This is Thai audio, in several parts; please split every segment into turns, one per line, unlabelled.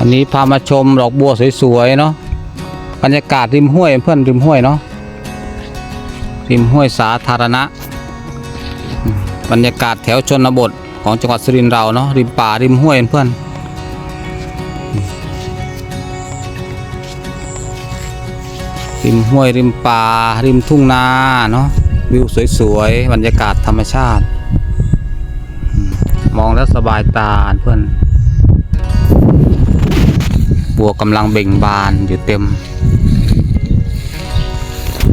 วันนี้พามาชมดอกบัวสวยๆเนาะบรรยากาศริมห้วยเพื่อนริมห้วยเนาะริมห้วยสาธารณะ บรรยากาศแถวชนบทของจังหวัดสุรินทร์เราเนาะริมป่าริมห้วยเพื่อนริมห้วยริมป่าริมทุ่งนาเนาะวิวสวยๆบรรยากาศธรรมชาติ มองแล้วสบายตาเพื่อน บัวกำลังเบ่งบานอยู่เต็ม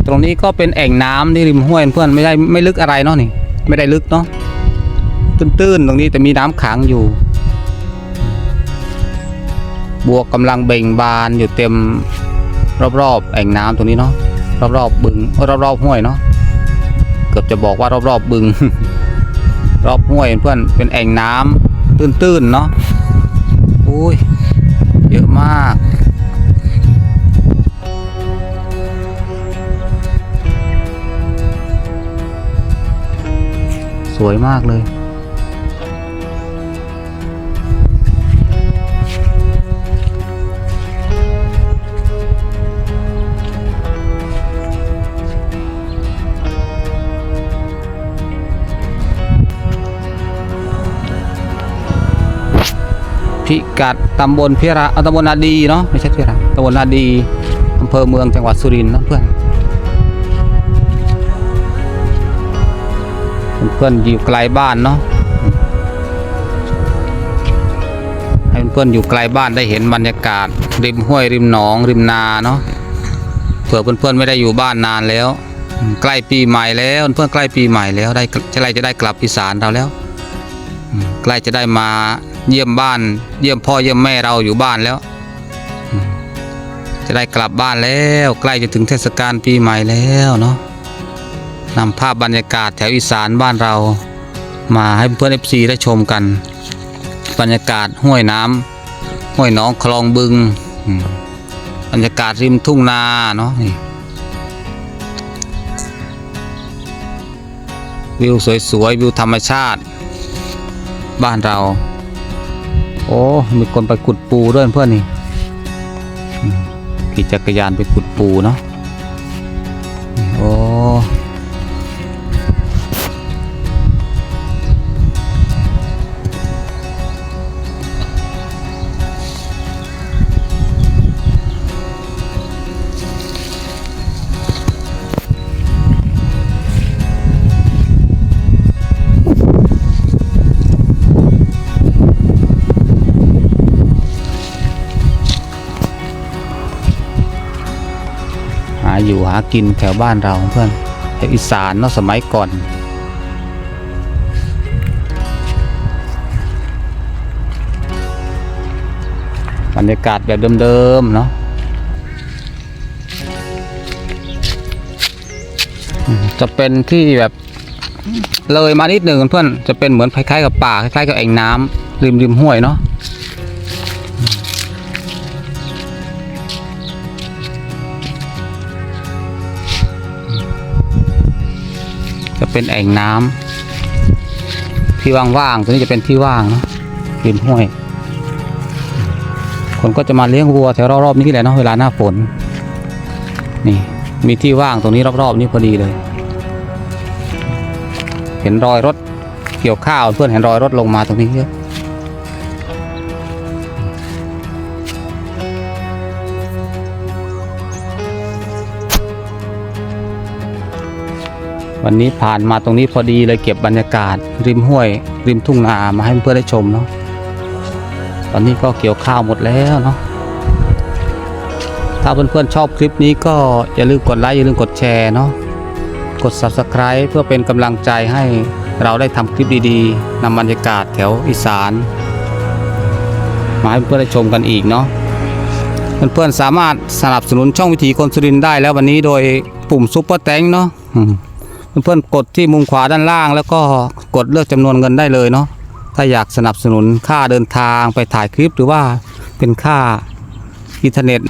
ตรงนี้ก็เป็นแอ่งน้ำที่ริมห้วยเพื่อนไม่ได้ไม่ลึกอะไรเนาะนี่ ไม่ได้ลึกเนาะตื้นๆ ตรงนี้แต่มีน้ำขังอยู่ บัวกำลังเบ่งบานอยู่เต็มรอบๆ แอ่งน้ำตรงนี้เนาะรอบๆบึงรอบๆห้วยเนาะเกือบจะบอกว่ารอบๆบึง รอบห้วยเพื่อนเป็นแอ่งน้ำตื้นๆเนาะอุ้ย เยอะมาก สวยมากเลย พิกัดตำบลพิระเอาตำบลนาดีเนาะไม่ใช่พิระตำบลนาดีอำเภอเมืองจังหวัดสุรินทร์เนะเพื่อนเพื่อนอยู่ไกลบ้านเนาะให้เพื่อนอยู่ไกลบ้านได้เห็นบรรยากาศ ริมห้วยริมหนอง ริมนาเนาะเผื่อเพื่อนๆไม่ได้อยู่บ้านนานแล้ว ใกล้ปีใหม่แล้วเพื่อนใกล้ปีใหม่แล้วได้จะไรจะได้กลับอีสานเราแล้วใกล้จะได้มา เยี่ยมบ้าน เยี่ยมพ่อเยี่ยมแม่เราอยู่บ้านแล้ว จะได้กลับบ้านแล้วใกล้จะถึงเทศกาลปีใหม่แล้วเนาะนำภาพบรรยากาศแถวอีสานบ้านเรา มาให้เพื่อนเอฟซีได้ชมกัน บรรยากาศห้วยน้ำห้วยหนองคลองบึง บรรยากาศริมทุ่งนาเนาะนี่วิวสวยๆวิวธรรมชาติ บ้านเรา โอ้ มีคนไปขุดปูด้วยเพื่อนนี่ขี่จักรยานไปขุดปูเนาะโอ้ อยู่หากินแถวบ้านเราเพื่อนแถวอีสานเนาะสมัยก่อนบรรยากาศแบบเดิมๆเนาะจะเป็นที่แบบเลยมานิดหนึ่งเพื่อนจะเป็นเหมือนคล้ายๆกับป่าคล้ายๆกับแอ่งน้ำริมริมห้วยเนาะ เป็นแอ่งน้ำที่ว่างๆตัวนี้จะเป็นที่ว่างนะริมห้วย คนก็จะมาเลี้ยงวัวแถวรอบๆนี้แหละเนาะเวลาหน้าฝนนี่มีที่ว่างตรงนี้รอบๆนี้พอดีเลย เห็นรอยรถเกี่ยวข้าวเพื่อนเห็นรอยรถลงมาตรงนี้เยอะ วันนี้ผ่านมาตรงนี้พอดีเลยเก็บบรรยากาศ ริมห้วย ริมทุ่งนามาให้เพื่อนได้ชมเนาะตอนนี้ก็เกี่ยวข้าวหมดแล้วเนาะถ้าเพื่อนๆชอบคลิปนี้ก็อย่าลืมกดไลค์อย่าลืมกดแชร์เนาะกด Subscribe เพื่อเป็นกำลังใจให้เราได้ทำคลิปดีๆนำบรรยากาศแถวอีสานมาให้เพื่อนได้ชมกันอีกเนาะเพื่อนๆสามารถสนับสนุนช่องวิถีคนสุรินได้แล้ววันนี้โดยปุ่มซุปเปอร์แตงเนาะ เพื่อนกดที่มุมขวาด้านล่าง แล้วก็กดเลือกจำนวนเงินได้เลยเนาะถ้าอยากสนับสนุนค่าเดินทางไปถ่ายคลิปหรือว่าเป็นค่าอินเทอร์เน็ต